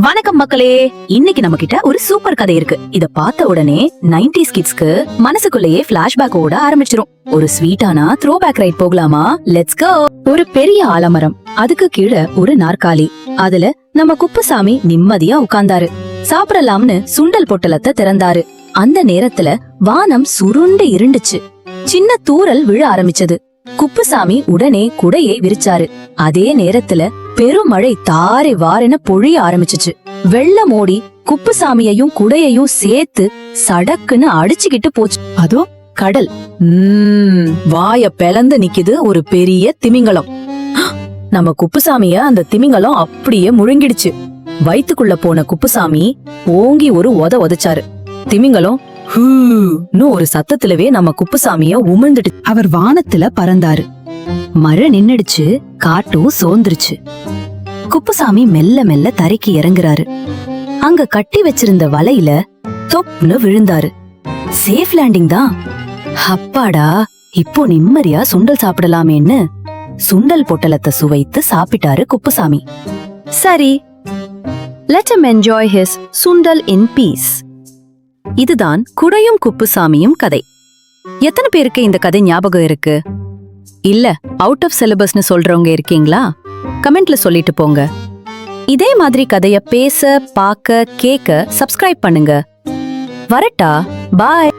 வணக்கம் மக்களே. இன்னைக்கு நம்ம கிட்ட ஒரு சூப்பர் கதை இருக்கு. இத பார்த்த உடனே 90s கிட்ஸ்க்கு மனசுக்குள்ளேயே பிளாஷ்பேக் ஓட ஆரம்பிச்சிரும். ஒரு ஸ்வீட்டானா த்ரோ பேக் ரைட் போகலாமா? லெட்ஸ் கோ ஒரு பெரிய ஆலமரம். அதுக்கு கீழே ஒரு நாற்காலி. அதுல நம்ம குப்புசாமி நிம்மதியா உட்கார்ந்தாரு. சாப்பிடலாம்னு சுண்டல் பொட்டலத்தை திறந்தாரு. அந்த நேரத்துல வானம் சுருண்டு இருண்டுச்சு சின்ன தூறல் விழ ஆரம்பிச்சது. குப்புசாமி உடனே குடையை விரிச்சாரு. அதே நேரத்துல பெருமழை தாரை வாரென பொழிய ஆரம்பிச்சுச்சு. வெள்ளம் ஓடி குப்புசாமியையும் குடையையும் சேர்த்து சடக்குன்னு அடிச்சுக்கிட்டு போச்சு. அதோ கடல் உம் வாய பிளந்து நிக்குது ஒரு பெரிய திமிங்கலம். நம்ம குப்புசாமிய அந்த திமிங்கலம் அப்படியே முழுங்கிடுச்சு. வயிற்றுக்குள்ள போன குப்புசாமி ஓங்கி ஒரு உத உதைச்சாரு. திமிங்கலம் ஹூன்னு ஒரு சத்தத்திலவே நம்ம குப்புசாமிய உமிழ்ந்துட்டு அவர் வானத்துல பறந்தாரு. மழை நின்னுடுச்சு காட்டும் சோர்ந்துருச்சு. குப்புசாமி மெல்ல மெல்ல தரைக்கு இறங்குறாரு. அங்க கட்டி வச்சிருந்த வலையில தொப்னு விழுந்தாரு. சேஃப் லேண்டிங் தான். அப்பாடா இப்போ நிம்மதியா சுண்டல் சாப்பிடலாமேன்னு சுண்டல் பொட்டலத்தை சுவைத்து சாப்பிட்டாரு குப்புசாமி. சரி let him enjoy his sundal in peace இதுதான் குடையும் குப்புசாமியும் கதை. எத்தனை பேருக்கு இந்த கதை ஞாபகம் இருக்கு? இல்ல அவுட் ஆஃப் சிலபஸ்னு சொல்றவங்க இருக்கீங்களா? கமெண்ட்ல சொல்லிட்டு போங்க. இதே மாதிரி கதைய பேச பார்க்க கேட்க சப்ஸ்கிரைப் பண்ணுங்க. வரட்டா பாய்